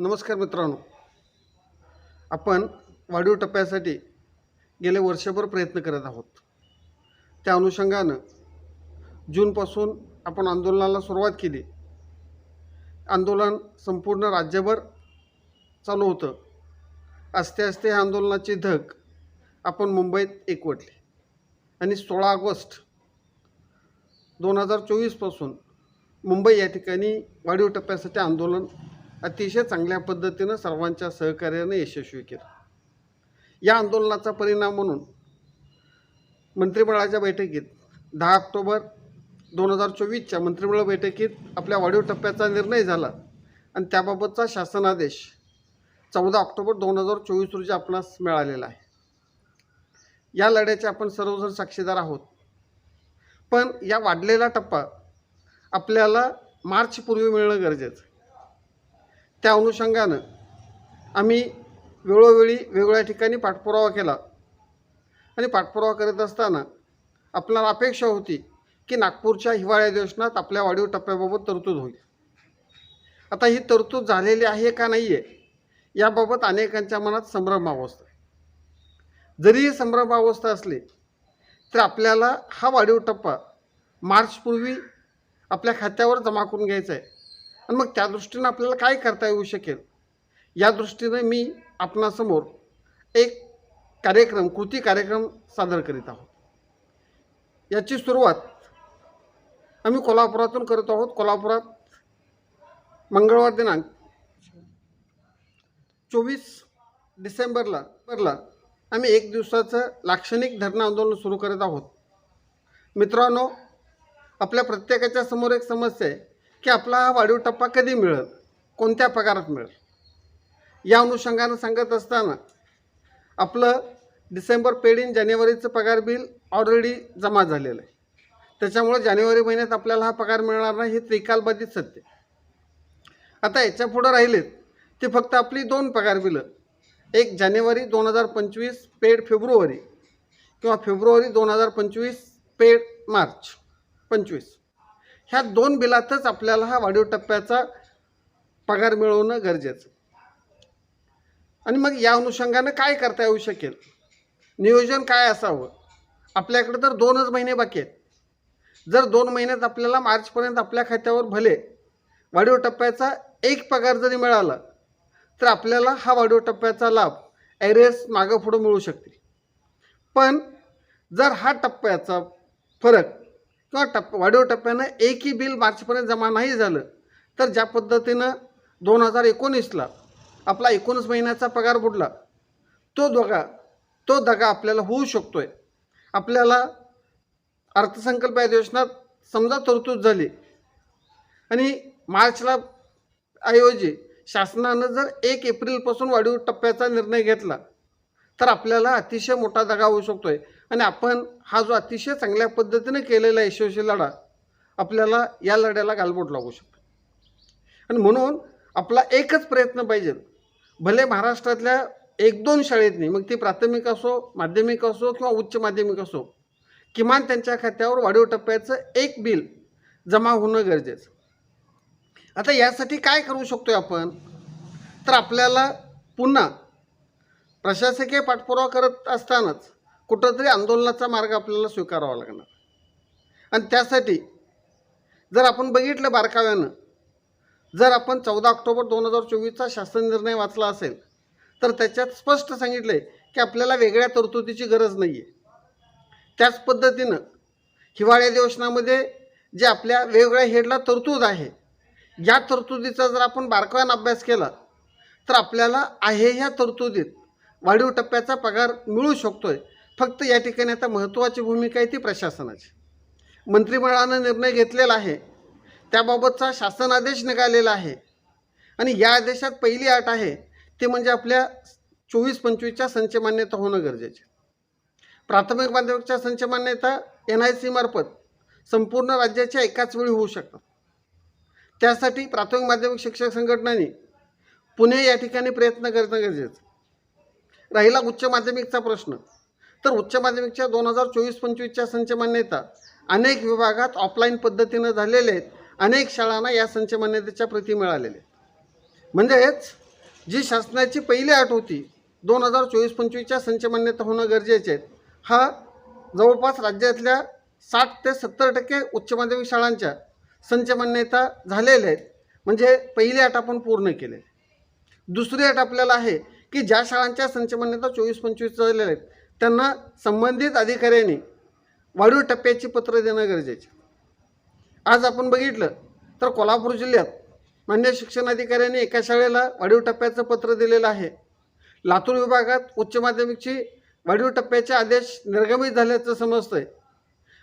नमस्कार मित्रांनो. आपण वाढीव टप्प्यासाठी गेले वर्षभर प्रयत्न करत आहोत. त्या अनुषंगानं जूनपासून आपण आंदोलनाला सुरुवात केली. आंदोलन संपूर्ण राज्यभर चालू होतं. आस्ते आस्ते ह्या आंदोलनाची धग आपण मुंबईत एकवटली. आणि सोळा ऑगस्ट दोन हजार चोवीसपासून मुंबई या ठिकाणी वाढीव टप्प्यासाठी आंदोलन अतिशय चांगल्या पद्धतीनं सर्वांच्या सहकार्याने यशस्वी केलं. या आंदोलनाचा परिणाम म्हणून मंत्रिमंडळाच्या बैठकीत दहा ऑक्टोबर दोन हजार चोवीसच्या मंत्रिमंडळ बैठकीत आपल्या वाढीव टप्प्याचा निर्णय झाला आणि त्याबाबतचा शासनादेश चौदा ऑक्टोबर दोन हजार चोवीस रोजी आपणास मिळालेला आहे. या लढ्याचे आपण सर्वजण साक्षीदार आहोत. पण या वाढलेला टप्पा आपल्याला मार्चपूर्वी मिळणं गरजेचं त्या अनुषंगानं आम्ही वेळोवेळी वेगवेगळ्या ठिकाणी पाठपुरावा केला. आणि पाठपुरावा करत असताना आपल्याला अपेक्षा होती की नागपूरच्या हिवाळी अधिवेशनात आपल्या वाढीव टप्प्याबाबत तरतूद होईल. आता ही तरतूद झालेली आहे का नाही आहे याबाबत अनेकांच्या मनात संभ्रमावस्था आहे. जरी ही संभ्रमावस्था असली तर आपल्याला हा वाढीव टप्पा मार्चपूर्वी आपल्या खात्यावर जमा करून घ्यायचा आहे. आणि मग त्या दृष्टीनं आपल्याला काय करता येऊ शकेल? या दृष्टीने मी आपणासमोर एक कार्यक्रम कृती कार्यक्रम सादर करीत आहोत. याची सुरुवात आम्ही कोल्हापुरातून करत आहोत. कोल्हापुरात मंगळवार दिनांक चोवीस डिसेंबरला बरला आम्ही एक दिवसाचं लाक्षणिक धरणं आंदोलन सुरू करत आहोत. मित्रांनो आपल्या प्रत्येकाच्या समोर एक समस्या आहे. की आपला हा वाढीव टप्पा कधी मिळेल? कोणत्या पगारात मिळेल? या अनुषंगानं सांगत असताना आपलं डिसेंबर पेड इन जानेवारीचं पगार बिल ऑलरेडी जमा झालेलं आहे. त्याच्यामुळे जानेवारी महिन्यात आपल्याला हा पगार मिळणार नाही हे त्रिकालबाधित सत्य आता याच्या पुढं राहिलेत ते फक्त आपली दोन पगार बिलं. एक जानेवारी दोन हजार पंचवीस पेड फेब्रुवारी किंवा फेब्रुवारी दोन हजार पंचवीस पेड मार्च पंचवीस. ह्या दोन बिलातच आपल्याला हा वाढीव टप्प्याचा पगार मिळवणं गरजेचं. आणि मग या अनुषंगानं काय करता येऊ शकेल? नियोजन काय असावं? आपल्याकडे तर दोनच महिने बाकी आहेत. जर दोन महिन्यात आपल्याला मार्चपर्यंत आपल्या खात्यावर भले वाढीव टप्प्याचा एक पगार जरी मिळाला तर आपल्याला हा वाढीव टप्प्याचा लाभ ॲरेस मागं पुढं मिळू शकते पण जर हा टप्प्याचा फरक किंवा टप्प वाढीव टप्प्यानं एकही बिल मार्चपर्यंत जमा नाही झालं तर ज्या पद्धतीनं दोन हजार एकोणीसला आपला एकोणीस महिन्याचा पगार बुडला तो दगा तो दगा आपल्याला होऊ शकतो आहे आपल्याला अर्थसंकल्प अधिवेशनात समजा तरतूद झाली आणि मार्चला ऐवजी शासनानं जर एक एप्रिलपासून वाढीव टप्प्याचा निर्णय घेतला तर आपल्याला अतिशय मोठा दगा होऊ शकतो आहे आणि आपण हा जो अतिशय चांगल्या पद्धतीने केलेला यशस्वी लढा आपल्याला या लढ्याला गालबोट लागू शकतो. आणि म्हणून आपला एकच प्रयत्न पाहिजे. भले महाराष्ट्रातल्या एक दोन शाळेतनी मग ती प्राथमिक असो माध्यमिक असो किंवा उच्च माध्यमिक असो किमान त्यांच्या खात्यावर वाढीव टप्प्याचं एक बिल जमा होणं गरजेचं. आता यासाठी काय करू शकतो आपण? तर आपल्याला पुन्हा प्रशासकीय पाठपुरावा करत असतानाच कुठंतरी आंदोलनाचा मार्ग आपल्याला स्वीकारावा लागणार. आणि त्यासाठी जर आपण बघितलं बारकाव्यानं जर आपण चौदा ऑक्टोबर दोन हजार चोवीसचा शासन निर्णय वाचला असेल तर त्याच्यात स्पष्ट सांगितलं आहे की आपल्याला वेगळ्या तरतुदीची गरज नाही आहे त्याच पद्धतीनं हिवाळी अधिवेशनामध्ये जे आपल्या वेगवेगळ्या हेडला तरतूद आहे या तरतुदीचा जर आपण बारकाव्यानं अभ्यास केला तर आपल्याला आहे ह्या तरतुदीत वाढीव टप्प्याचा पगार मिळू शकतो आहे फक्त या ठिकाणी आता महत्त्वाची भूमिका आहे ती प्रशासनाची. मंत्रिमंडळानं निर्णय घेतलेला आहे. त्याबाबतचा शासनादेश निघालेला आहे. आणि या आदेशात पहिली अट आहे ते म्हणजे आपल्या चोवीस पंचवीसच्या संच मान्यता होणं गरजेचे प्राथमिक माध्यमिकच्या संच मान्यता एन आय सीमार्फत संपूर्ण राज्याच्या एकाच वेळी होऊ शकतात. त्यासाठी प्राथमिक माध्यमिक शिक्षक संघटनांनी पुणे या ठिकाणी प्रयत्न करणं गरजेचं राहिला उच्च माध्यमिकचा प्रश्न. तर उच्च माध्यमिकच्या दोन हजार चोवीस पंचवीसच्या संच मान्यता. अनेक विभागात ऑफलाईन पद्धतीनं झालेले आहेत. अनेक शाळांना या संच मान्यतेच्या प्रती मिळालेल्या आहेत. म्हणजेच जी शासनाची पहिली अट होती दोन हजार चोवीस पंचवीसच्या संच मान्यता होणं गरजेचे आहेत. हा जवळपास राज्यातल्या साठ ते सत्तर टक्के उच्च माध्यमिक शाळांच्या संच मान्यता झालेल्या आहेत. म्हणजे पहिली अट आपण पूर्ण केली दुसरी अट आपल्याला आहे की ज्या शाळांच्या संच मान्यता चोवीस पंचवीस झालेल्या आहेत त्यांना संबंधित अधिकाऱ्यांनी वाढीव टप्प्याची पत्र देणं गरजेचे आज आपण बघितलं तर कोल्हापूर जिल्ह्यात मान्य शिक्षण अधिकाऱ्यांनी एका शाळेला वाढीव टप्प्याचं पत्र दिलेलं आहे. लातूर विभागात उच्च माध्यमिकची वाढीव टप्प्याचे आदेश निर्गमित झाल्याचं समजतं आहे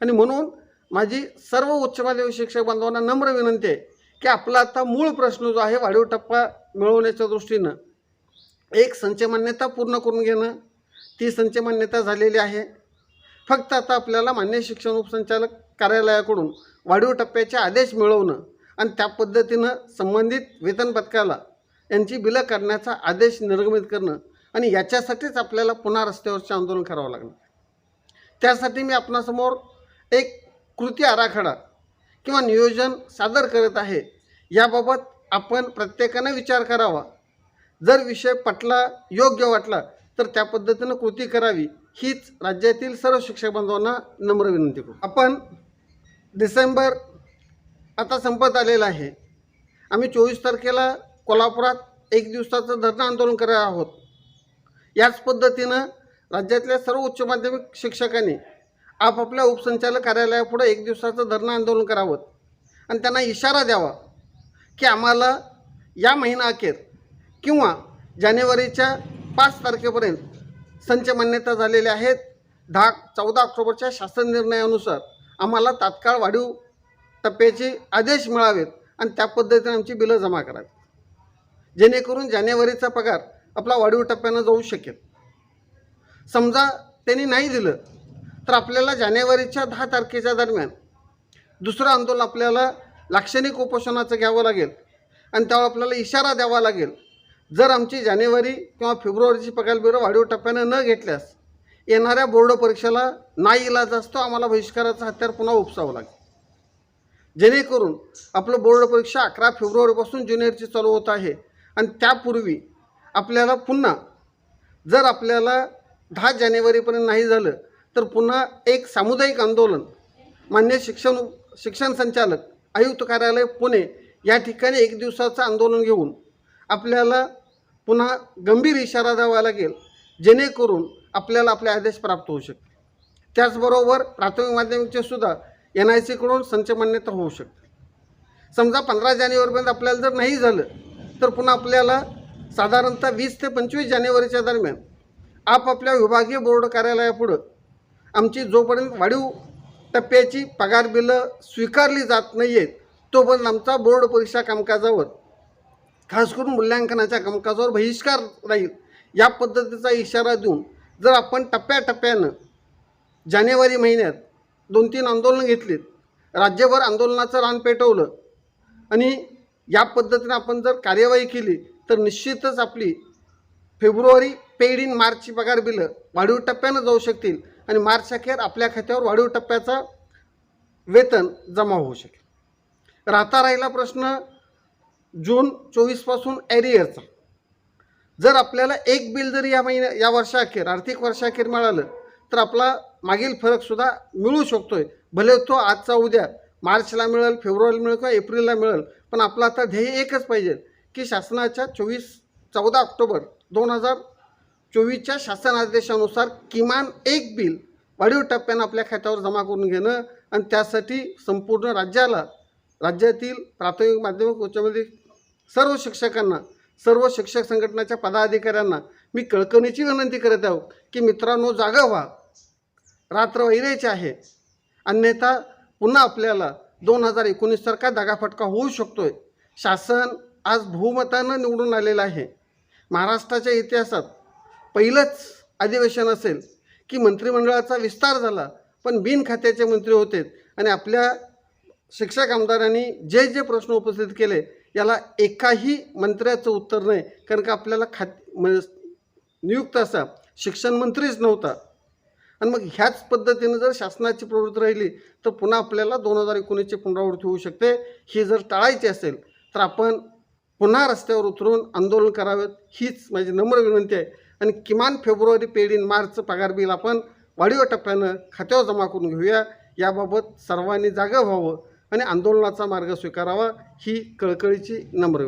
आणि म्हणून माझी सर्व उच्च माध्यमिक शिक्षक बांधवांना नम्र विनंती आहे की आपला आता मूळ प्रश्न जो आहे वाढीव टप्पा मिळवण्याच्या दृष्टीनं एक संच मान्यता पूर्ण करून घेणं ती संच मान्यता झालेली आहे. फक्त आता आपल्याला मान्य शिक्षण उपसंचालक कार्यालयाकडून वाढीव टप्प्याचे आदेश मिळवणं आणि त्या पद्धतीनं संबंधित वेतन पथकाला यांची बिलं काढण्याचा आदेश निर्गमित करणं आणि याच्यासाठीच आपल्याला पुन्हा रस्त्यावरचे आंदोलन करावं लागणार. त्यासाठी मी आपणासमोर एक कृती आराखडा किंवा नियोजन सादर करत आहे. याबाबत आपण प्रत्येकानं विचार करावा. जर विषय पटला योग्य वाटला तर त्या पद्धतीनं कृती करावी हीच राज्यातील सर्व शिक्षक बांधवांना नम्र विनंती करू. आपण डिसेंबर आता संपत आलेला आहे. आम्ही चोवीस तारखेला कोल्हापुरात एक दिवसाचं धरणं आंदोलन करणार आहोत. याच पद्धतीनं राज्यातल्या सर्व उच्च माध्यमिक शिक्षकांनी आपापल्या उपसंचालक कार्यालयापुढे एक दिवसाचं धरणं आंदोलन करावं आणि त्यांना इशारा द्यावा की आम्हाला या महिना अखेर किंवा जानेवारीच्या पाच तारखेपर्यंत संच मान्यता झालेल्या आहेत. दहा चौदा ऑक्टोबरच्या शासन निर्णयानुसार आम्हाला तात्काळ वाढीव टप्प्याचे आदेश मिळावेत आणि त्या पद्धतीने आमची बिलं जमा करावीत. जेणेकरून जानेवारीचा पगार आपला वाढीव टप्प्यानं जाऊ शकेल. समजा त्यांनी नाही दिलं तर आपल्याला जानेवारीच्या दहा तारखेच्या दरम्यान दुसरं आंदोलन आपल्याला लाक्षणिक उपोषणाचं घ्यावं लागेल आणि त्यावर आपल्याला इशारा द्यावा लागेल. जर आमची जानेवारी किंवा फेब्रुवारीची पगार बिरं वाढीव टप्प्यानं न घेतल्यास येणाऱ्या बोर्ड परीक्षेला नाही इलाज असतो आम्हाला बहिष्काराचं हत्यार पुन्हा उपसावं लागेल. जेणेकरून आपलं बोर्ड परीक्षा अकरा फेब्रुवारीपासून ज्युनियरची चालू होत आहे आणि त्यापूर्वी आपल्याला पुन्हा जर आपल्याला दहा जानेवारीपर्यंत नाही झालं तर पुन्हा एक सामुदायिक आंदोलन मान्य शिक्षण शिक्षण संचालक आयुक्त कार्यालय पुणे या ठिकाणी एक दिवसाचं आंदोलन घेऊन आपल्याला पुन्हा गंभीर इशारा द्यावा लागेल जेणेकरून आपल्याला आपले आदेश प्राप्त होऊ शकते त्याचबरोबर प्राथमिक माध्यमिकचे सुद्धा एन आय सीकडून संच मान्यता होऊ शकते. समजा पंधरा जानेवारीपर्यंत आपल्याला जर नाही झालं तर पुन्हा आपल्याला साधारणतः वीस ते पंचवीस जानेवारीच्या दरम्यान आपापल्या विभागीय बोर्ड कार्यालयापुढं आमची जोपर्यंत वाढीव टप्प्याची पगार बिलं स्वीकारली जात नाही आहेत तोपर्यंत आमचा बोर्ड परीक्षा कामकाजावर खास करून मूल्यांकनाच्या कामकाजावर बहिष्कार राहील. या पद्धतीचा इशारा देऊन जर आपण टप्प्याटप्प्यानं जानेवारी महिन्यात दोन तीन आंदोलनं घेतलीत राज्यभर आंदोलनाचं रान पेटवलं आणि या पद्धतीनं आपण जर कार्यवाही केली तर निश्चितच आपली फेब्रुवारी पेड इन मार्चची पगार बिलं वाढीव टप्प्यानं जाऊ शकतील आणि मार्च अखेर आपल्या खात्यावर वाढीव टप्प्याचा वेतन जमा होऊ शकेल. राहता राहिला प्रश्न जून चोवीसपासून ॲरियरचा जर आपल्याला एक बिल जरी या महिन्या या वर्षाअखेर आर्थिक वर्षाअखेर मिळालं तर आपला मागील फरकसुद्धा मिळू शकतो आहे भले तो आजचा उद्या मार्चला मिळेल फेब्रुवारीला मिळेल किंवा एप्रिलला मिळेल पण आपलं आता ध्येय एकच पाहिजे की शासनाच्या चोवीस चौदा ऑक्टोबर दोन हजार चोवीसच्या शासन आदेशानुसार किमान एक बिल वाढीव टप्प्यानं आपल्या खात्यावर जमा करून घेणं आणि त्यासाठी संपूर्ण राज्याला राज्यातील प्राथमिक माध्यमिक उच्च माध्यमिक सर्व शिक्षकांना सर्व शिक्षक संघटनाच्या पदाधिकाऱ्यांना मी कळकणीची विनंती करत आहो की मित्रांनो जागा व्हा. रात्र वैरायची आहे. अन्यथा पुन्हा आपल्याला दोन हजार एकोणीससारखा दागाफटका होऊ शकतोय. शासन आज बहुमतानं निवडून आलेलं आहे. महाराष्ट्राच्या इतिहासात पहिलंच अधिवेशन असेल की मंत्रिमंडळाचा विस्तार झाला पण बिन खात्याचे मंत्री होते आणि आपल्या शिक्षक आमदारांनी जे जे प्रश्न उपस्थित केले याला एकाही मंत्र्याचं उत्तर नाही. कारण का आपल्याला खात म्हणजे नियुक्त असा शिक्षण मंत्रीच नव्हता. आणि मग ह्याच पद्धतीनं जर शासनाची प्रवृत्ती राहिली तर पुन्हा आपल्याला दोन हजार एकोणीसची पुनरावृत्ती होऊ शकते. ही जर टाळायची असेल तर आपण पुन्हा रस्त्यावर उतरून आंदोलन करावेत हीच माझी नम्र विनंती आहे. आणि किमान फेब्रुवारी पेढीन मार्च पगार बिल आपण वाढीव टप्प्यानं खात्यावर जमा करून घेऊया. याबाबत सर्वांनी जागं व्हावं आणि आंदोलनाचा मार्ग स्वीकारावा ही कळकळीची नम्र